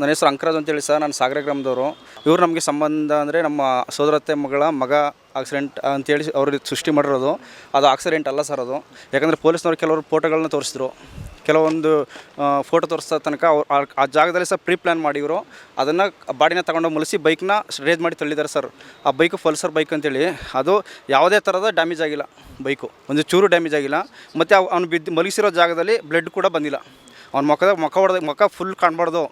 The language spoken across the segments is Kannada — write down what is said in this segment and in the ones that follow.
ನನ್ನ ಹೆಸರು ಅಂಕರಾಜ್ ಅಂತೇಳಿ ಸರ್, ನಾನು ಸಾಗರ ಗ್ರಾಮದವರು. ಇವರು ನಮಗೆ ಸಂಬಂಧ ಅಂದರೆ ನಮ್ಮ ಸೋದರತ್ತೆ ಮಗಳ ಮಗ ಆಕ್ಸಿಡೆಂಟ್ ಅಂತೇಳಿ ಅವರು ಸೃಷ್ಟಿ ಮಾಡಿರೋದು. ಅದು ಆಕ್ಸಿಡೆಂಟ್ ಅಲ್ಲ ಸರ್ ಅದು. ಯಾಕಂದರೆ ಪೊಲೀಸ್ನವ್ರು ಕೆಲವರು ಫೋಟೋಗಳನ್ನ ತೋರಿಸಿದ್ರು. ಕೆಲವೊಂದು ಫೋಟೋ ತೋರಿಸ್ತಾ ತನಕ ಅವ್ರು ಆ- ಜಾಗದಲ್ಲಿ ಸಹ ಪ್ರೀ ಪ್ಲ್ಯಾನ್ ಮಾಡಿದ್ರು ಅದನ್ನು ಬಾಡಿನ ತಗೊಂಡು ಮುಲಿಸಿ ಬೈಕ್ನ ರೇಜ್ ಮಾಡಿ ತಳ್ಳಿದ್ದಾರೆ ಸರ್. ಆ ಬೈಕು ಪಲ್ಸರ್ ಬೈಕ್ ಅಂತೇಳಿ. ಅದು ಯಾವುದೇ ಥರದ ಡ್ಯಾಮೇಜ್ ಆಗಿಲ್ಲ ಬೈಕು ಒಂದು ಚೂರು ಡ್ಯಾಮೇಜ್ ಆಗಿಲ್ಲ. ಮತ್ತು ಅವನು ಬಿದ್ದು ಮಲಗಿಸಿರೋ ಜಾಗದಲ್ಲಿ ಬ್ಲಡ್ ಕೂಡ ಬಂದಿಲ್ಲ. ಅವ್ನ ಮುಖದ ಮುಖ ಹೊಡೆದ ಮುಖ ಫುಲ್ ಕಾಣಬಾರ್ದು.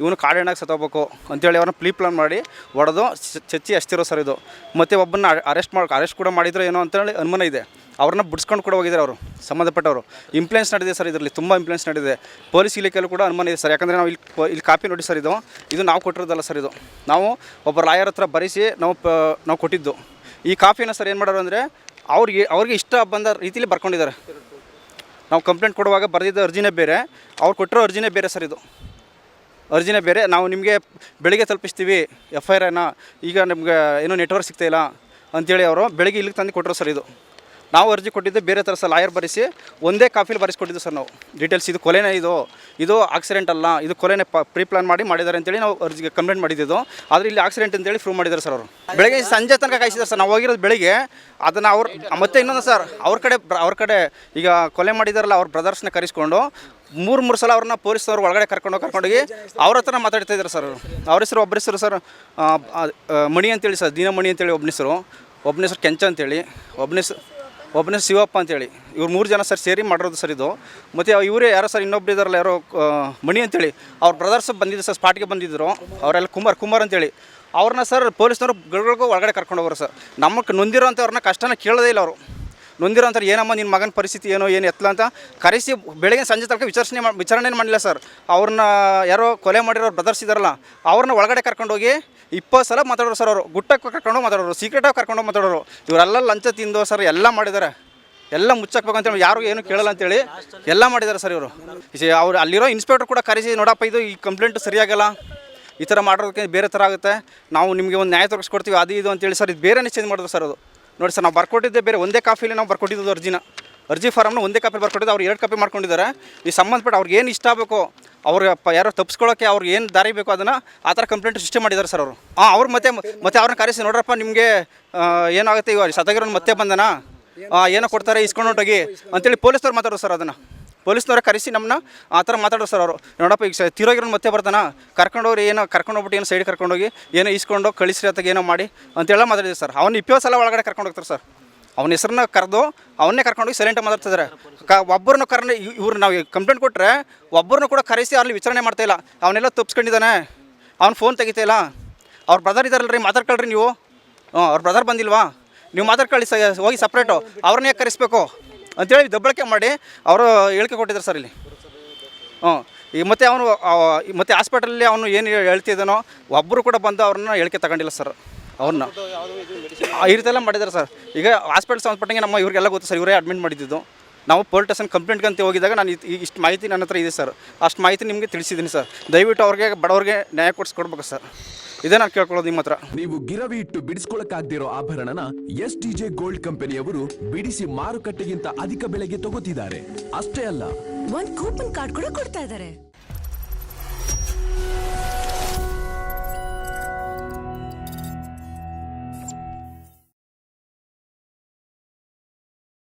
ಇವನು ಕಾಡೆಣ್ಣಾಗಿ ಸತ್ತೋಗ್ಬೇಕು ಅಂತೇಳಿ ಅವ್ರನ್ನ ಪ್ಲೀ ಪ್ಲಾನ್ ಮಾಡಿ ಹೊಡೆದು ಚಚ್ಚಿ ಅಷ್ಟಿರೋ ಸರ್ ಇದು. ಮತ್ತು ಒಬ್ಬನ ಅರೆಸ್ಟ್ ಮಾಡಿ ಅರೆಸ್ಟ್ ಕೂಡ ಮಾಡಿದ್ರು ಏನೋ ಅಂತೇಳಿ ಅನುಮಾನ ಇದೆ. ಅವ್ರನ್ನ ಬಿಡಿಸ್ಕೊಂಡು ಕೂಡ ಹೋಗಿದ್ದಾರೆ ಅವರು, ಸಂಬಂಧಪಟ್ಟವರು. ಇಂಪ್ಲೆನ್ಸ್ ನಡೆದಿದೆ ಸರ್ ಇದರಲ್ಲಿ, ತುಂಬ ಇಂಪ್ಲೆನ್ಸ್ ನಡೆದಿದೆ. ಪೊಲೀಸ್ ಇಲಾಖೆಯಲ್ಲೂ ಕೂಡ ಅನುಮಾನ ಇದೆ ಸರ್ ಯಾಕಂದರೆ ನಾವು ಇಲ್ಲಿ ಇಲ್ಲಿ ಕಾಪಿ ನೋಡಿ ಸರ್ ಇದು. ಇದು ನಾವು ಕೊಟ್ಟಿರೋದಲ್ಲ ಸರ್ ಇದು. ನಾವು ಒಬ್ಬ ರಾಯರ್ ಹತ್ರ ಬರೆಸಿ ನಾವು ಪ, ನಾವು ಕೊಟ್ಟಿದ್ದು. ಈ ಕಾಪಿನ ಸರ್ ಏನು ಮಾಡೋರು ಅಂದರೆ, ಅವ್ರಿಗೆ ಅವ್ರಿಗೆ ಇಷ್ಟ ಬಂದ ರೀತಿಲಿ ಬರ್ಕೊಂಡಿದ್ದಾರೆ. ನಾವು ಕಂಪ್ಲೇಂಟ್ ಕೊಡುವಾಗ ಬರೆದಿದ್ದ ಅರ್ಜಿನೇ ಬೇರೆ. ಅವ್ರು ಕೊಟ್ಟಿರೋ ಅರ್ಜಿನೇ ಬೇರೆ ಸರ್ ಇದು. ಅರ್ಜಿನೇ ಬೇರೆ. ನಾವು ನಿಮಗೆ ಬೆಳಿಗ್ಗೆ ತಲುಪಿಸ್ತೀವಿ ಎಫ್ ಐ ಆರ್ನ ಈಗ ನಿಮ್ಗೆ ಏನೋ ನೆಟ್ವರ್ಕ್ ಸಿಗ್ತಾಯಿಲ್ಲ ಅಂತೇಳಿ ಅವರು ಬೆಳಿಗ್ಗೆ ಇಲ್ಲಿಗೆ ತಂದು ಕೊಟ್ಟರು ಸರ್ ಇದು. ನಾವು ಅರ್ಜಿ ಕೊಟ್ಟಿದ್ದು ಬೇರೆ ಥರ ಸರ್, ಲಾಯರ್ ಬರೆಸಿ ಒಂದೇ ಕಾಫಿಲಿ ಬರೆಸ್ಕೊಟ್ಟಿದ್ದು ಸರ್ ನಾವು. ಡೀಟೇಲ್ಸ್ ಇದು ಕೊಲೆನೇ ಇದು. ಇದು ಆಕ್ಸಿಡೆಂಟ್ ಅಲ್ಲ. ಇದು ಕೊಲೆನೇ ಪ ಪ್ರೀ ಪ್ಲಾನ್ ಮಾಡಿ ಮಾಡಿದ್ದಾರೆ ಅಂತೇಳಿ ನಾವು ಅರ್ಜಿಗೆ ಕಂಪ್ಲೇಂಟ್ ಮಾಡಿದ್ದು. ಆದರೆ ಇಲ್ಲಿ ಆಕ್ಸಿಡೆಂಟ್ ಅಂತೇಳಿ ಪ್ರೂವ್ ಮಾಡಿದ್ದಾರೆ ಸರ್ ಅವರು. ಬೆಳಗ್ಗೆ ಸಂಜೆ ತನಕ ಕಾಯಿಸಿದ್ದಾರೆ ಸರ್. ನಾವು ಹೋಗಿರೋದು ಬೆಳಿಗ್ಗೆ. ಅದನ್ನು ಅವ್ರು ಮತ್ತೆ ಇನ್ನೊಂದು ಸರ್, ಅವ್ರ ಕಡೆ ಅವ್ರ ಕಡೆ ಈಗ ಕೊಲೆ ಮಾಡಿದಾರಲ್ಲ ಅವ್ರ ಬ್ರದರ್ಸ್ನ ಕರೆಸ್ಕೊಂಡು ಮೂರು ಮೂರು ಸಲ ಅವ್ರನ್ನ ಪೊಲೀಸ್ನವ್ರು ಒಳಗಡೆ ಕರ್ಕೊಂಡು ಕರ್ಕೊಂಡೋಗಿ ಅವ್ರ ಹತ್ರ ಮಾತಾಡ್ತಾ ಇದ್ದಾರೆ ಸರ್ ಅವ್ರ. ಹೆಸರು ಒಬ್ಬರ ಹೆಸರು ಸರ್ ಮಣಿ ಅಂತೇಳಿ ಸರ್, ದೀನಮಣಿ ಅಂತೇಳಿ ಒಬ್ಬನ ಹೆಸರು. ಒಬ್ಬನ ಹೆಸರು ಕೆಂಚ ಅಂತೇಳಿ. ಒಬ್ಬನ ಹೆಸರು ಒಬ್ಬನ ಶಿವಪ್ಪ ಅಂತೇಳಿ. ಇವ್ರು ಮೂರು ಜನ ಸರ್ ಸೇರಿ ಮಾಡಿರೋದು ಸರ್ ಇದು. ಮತ್ತು ಇವರೇ ಯಾರೋ ಸರ್ ಇನ್ನೊಬ್ರು ಇದಾರಲ್ಲ ಯಾರೋ ಮಣಿ ಅಂತೇಳಿ. ಅವ್ರ ಬ್ರದರ್ಸ್ ಬಂದಿದ್ದು ಸರ್, ಸ್ಪಾಟ್ಗೆ ಬಂದಿದ್ದರು ಅವರೆಲ್ಲ ಕುಮಾರ್ ಕುಮಾರ್ ಅಂತೇಳಿ. ಅವ್ರನ್ನ ಸರ್ ಪೊಲೀಸ್ನವರು ಗಿಡಗಳಿಗೂ ಒಳಗಡೆ ಕರ್ಕೊಂಡು ಹೋಗೋರು ಸರ್. ನಮಗೆ ನೊಂದಿರೋ ಅಂಥವ್ರನ್ನ ಕಷ್ಟನ ಕೇಳೋದೇ ಇಲ್ಲ ಅವರು. ನೊಂದಿರೋ ಅಂತಾರೆ ಏನಮ್ಮ ನಿನ್ನ ಮಗನ ಪರಿಸ್ಥಿತಿ ಏನೋ, ಏನು ಎತ್ತಲ ಅಂತ ಕರೆಸಿ ಬೆಳಗ್ಗೆ ಸಂಜೆ ತನಕ ವಿಚಾರಣೆ ಮಾಡಿ ವಿಚಾರಣೆ ಮಾಡಲಿಲ್ಲ ಸರ್. ಅವ್ರನ್ನ ಯಾರೋ ಕೊಲೆ ಮಾಡಿರೋ ಬ್ರದರ್ಸ್ ಇದಾರಲ್ಲ, ಅವ್ರನ್ನ ಒಳಗಡೆ ಕರ್ಕೊಂಡೋಗಿ ಇಪ್ಪತ್ತು ಸಲ ಮಾತಾಡೋರು ಸರ್ ಅವರು. ಗುಟ್ಟಕ್ಕೆ ಕರ್ಕೊಂಡು ಮಾತಾಡೋರು ಸೀಕ್ರೆಟಾಗಿ ಕರ್ಕೊಂಡು ಮಾತಾಡೋರು. ಇವರೆಲ್ಲ ಲಂಚ ತಿಂದು ಸರ್, ಎಲ್ಲ ಮಾಡಿದ್ದಾರೆ. ಎಲ್ಲ ಮುಚ್ಚಾಕ್ಬೇಕು ಅಂತೇಳಿ ಯಾರು ಏನು ಕೇಳಲ್ಲ ಅಂತೇಳಿ ಎಲ್ಲ ಮಾಡಿದ್ದಾರೆ ಸರ್ ಇವರು. ಅವ್ರು ಅಲ್ಲಿರೋ ಇನ್ಸ್ಪೆಕ್ಟರ್ ಕೂಡ ಕರೆಸಿ, ನೋಡಪ್ಪ, ಇದು ಈ ಕಂಪ್ಲೇಂಟ್ ಸರಿಯಾಗಲ್ಲ. ಈ ಥರ ಮಾಡೋದಕ್ಕೆ ಬೇರೆ ಥರ ಆಗುತ್ತೆ. ನಾವು ನಿಮಗೆ ಒಂದು ನ್ಯಾಯ ತೋರಿಸ್ಕೊಡ್ತೀವಿ, ಅದು ಇದು ಅಂತೇಳಿ ಸರ್, ಇದು ಬೇರೆನೇ ಚೇಂಜ್ ಮಾಡಿದ್ರು ಸರ್ ಅದು. ನೋಡಿ ಸರ್, ನಾವು ಬರ್ಕೊಟ್ಟಿದ್ದೆ ಬೇರೆ ಒಂದೇ ಕಾಫಿಲಿ ನಾವು ಬರ್ಕೊಟ್ಟಿದ್ದು ಅರ್ಜಿನ. ಅರ್ಜಿ ಫಾರಮ್ನ ಒಂದೇ ಕಾಪಿ ಬರ್ಕೊಟ್ಟಿದ್ದು, ಅವ್ರು ಎರಡು ಕಾಪಿ ಮಾಡ್ಕೊಂಡಿದ್ದಾರೆ. ಈ ಸಂಬಂಧಪಟ್ಟು ಅವ್ರಿಗೆ ಏನು ಇಷ್ಟ ಆಗಬೇಕು ಅವ್ರಿಗೆ ಯಾರೋ ತಪ್ಪಿಸ್ಕೊಳ್ಳೋಕೆ ಅವ್ರಿಗೆ ಏನು ದಾರಿ ಬೇಕು ಅದನ್ನು ಆ ಥರ ಕಂಪ್ಲೇಂಟ್ ಸೃಷ್ಟಿ ಮಾಡಿದ್ದಾರೆ ಸರ್ ಅವರು. ಹಾಂ ಅವ್ರು ಮತ್ತೆ ಮತ್ತೆ ಅವ್ರನ್ನ ಕರೆಸಿ, ನೋಡ್ರಪ್ಪ ನಿಮಗೆ ಏನಾಗುತ್ತೆ ಇವಾಗ ಸತಗಿರೋನು ಮತ್ತೆ ಬಂದನಾ? ಏನೋ ಕೊಡ್ತಾರೆ, ಇಸ್ಕೊಂಡು ಹೊಂಟೋಗಿ. ಅಂತೇಳಿ ಪೊಲೀಸ್ನವ್ರು ಮಾತಾಡೋದು ಸರ್ ಅದನ್ನು. ಪೊಲೀಸ್ನವ್ರ ಕರೆಸಿ ನಮ್ಮನ್ನ ಆ ಥರ ಮಾತಾಡೋ ಸರ್ ಅವರು. ನೋಡಪ್ಪ, ಈಗ ತಿರೋಗಿರೋ ಮತ್ತೆ ಬರ್ತಾನ, ಕರ್ಕೊಂಡೋಗ್ರಿ, ಏನೋ ಕರ್ಕೊಂಡೋಗ್ಬಿಟ್ಟು ಏನು ಸೈಡ್ ಕರ್ಕೊಂಡೋಗಿ, ಏನೋ ಇಸ್ಕೊಂಡು ಕಳಿಸ್ರಿ ಅಥವಾ ಏನೋ ಮಾಡಿ ಅಂತೆಲ್ಲ ಮಾತಾಡಿದೆ ಸರ್. ಅವ್ನು ಇಪ್ಪತ್ತು ಸಲ ಒಳಗಡೆ ಕರ್ಕೊಂಡು ಹೋಗ್ತಾರೆ ಸರ್. ಅವನ ಹೆಸರನ್ನ ಕರೆದು ಅವನ್ನೇ ಕರ್ಕೊಂಡೋಗಿ ಸೈಲೆಂಟ್ ಮಾತಾಡ್ತಿದ್ದಾರೆ ಕ ಒಬ್ಬರನ್ನು ಕರ್ನ ಇವ್ರು ನಾವು ಕಂಪ್ಲೇಂಟ್ ಕೊಟ್ಟರೆ ಒಬ್ಬರನ್ನು ಕೂಡ ಕರೆಸಿ ಅಲ್ಲಿ ವಿಚಾರಣೆ ಮಾಡ್ತಾ ಇಲ್ಲ. ಅವನ್ನೆಲ್ಲ ತಪ್ಪಿಸ್ಕೊಂಡಿದ್ದಾನೆ ಅವ್ನು ಫೋನ್ ತೆಗಿತಾಯಿಲ್ಲ ಅವ್ರ ಬ್ರದರ್ ಇದ್ದಾರಲ್ರಿ ಮಾತಾಡ್ಕೊಳ್ರಿ ನೀವು. ಅವ್ರ ಬ್ರದರ್ ಬಂದಿಲ್ವಾ? ನೀವು ಮಾತಾಡ್ಕೊಳ್ಳಿ ಸ, ಹೋಗಿ ಸಪ್ರೇಟು ಅವ್ರನ್ನೇ ಕರೆಸ್ಬೇಕು? ಅಂತೇಳಿ ದಬ್ಬಳಕೆ ಮಾಡಿ ಅವರು ಹೇಳಿಕೆ ಕೊಟ್ಟಿದ್ದಾರೆ ಸರ್ ಇಲ್ಲಿ. ಹ್ಞೂ. ಈಗ ಮತ್ತೆ ಅವನು ಮತ್ತೆ ಹಾಸ್ಪಿಟಲಲ್ಲಿ ಅವನು ಏನು ಹೇಳ್ತಿದ್ದಾನೋ ಒಬ್ಬರು ಕೂಡ ಬಂದು ಅವ್ರನ್ನ ಹೇಳಿಕೆ ತಗೊಂಡಿಲ್ಲ ಸರ್, ಅವ್ರನ್ನ. ಈ ರೀತಿ ಎಲ್ಲ ಮಾಡಿದ್ದಾರೆ ಸರ್. ಈಗ ಹಾಸ್ಪಿಟಲ್ ಸಂಬಂಧಪಟ್ಟಂಗೆ ನಮ್ಮ ಇವ್ರಿಗೆಲ್ಲ ಗೊತ್ತು ಸರ್, ಇವರೇ ಅಡ್ಮಿಟ್ ಮಾಡಿದ್ದು. ನಾವು ಪೊಲೀಸ್ ಸ್ಟೇಷನ್ ಕಂಪ್ಲೇಂಟ್ಗೆ ಅಂತ ಹೋಗಿದಾಗ ನಾನು ಇಷ್ಟು ಮಾಹಿತಿ ನನ್ನ ಹತ್ರ ಇದೆ ಸರ್. ಅಷ್ಟು ಮಾಹಿತಿ ನಿಮಗೆ ತಿಳಿಸಿದ್ದೀನಿ ಸರ್. ದಯವಿಟ್ಟು ಅವ್ರಿಗೆ, ಬಡವ್ರಿಗೆ ನ್ಯಾಯ ಕೊಡಿಸ್ಕೊಡ್ಬೇಕು ಸರ್. ಇದೇ ನಾನು ಕೇಳ್ಕೊಳ್ಳೋದು ನಿಮ್ಮ ಹತ್ರ. ನೀವು ಗಿರವಿ ಇಟ್ಟು ಬಿಡಿಸ್ಕೊಳಕ್ಕಾಗ್ದಿರೋ ಆಭರಣನ ಎಸ್ ಡಿಜೆ ಗೋಲ್ಡ್ ಕಂಪನಿಯವರು ಬಿಡಿಸಿ ಮಾರುಕಟ್ಟೆಗಿಂತ ಅಧಿಕ ಬೆಲೆಗೆ ತಗೋತಿದ್ದಾರೆ. ಅಷ್ಟೇ ಅಲ್ಲ. ಒಂದ್ ಕೂಪನ್ ಕಾರ್ಡ್ ಕೂಡ ಕೊಡ್ತಾ ಇದಾರೆ.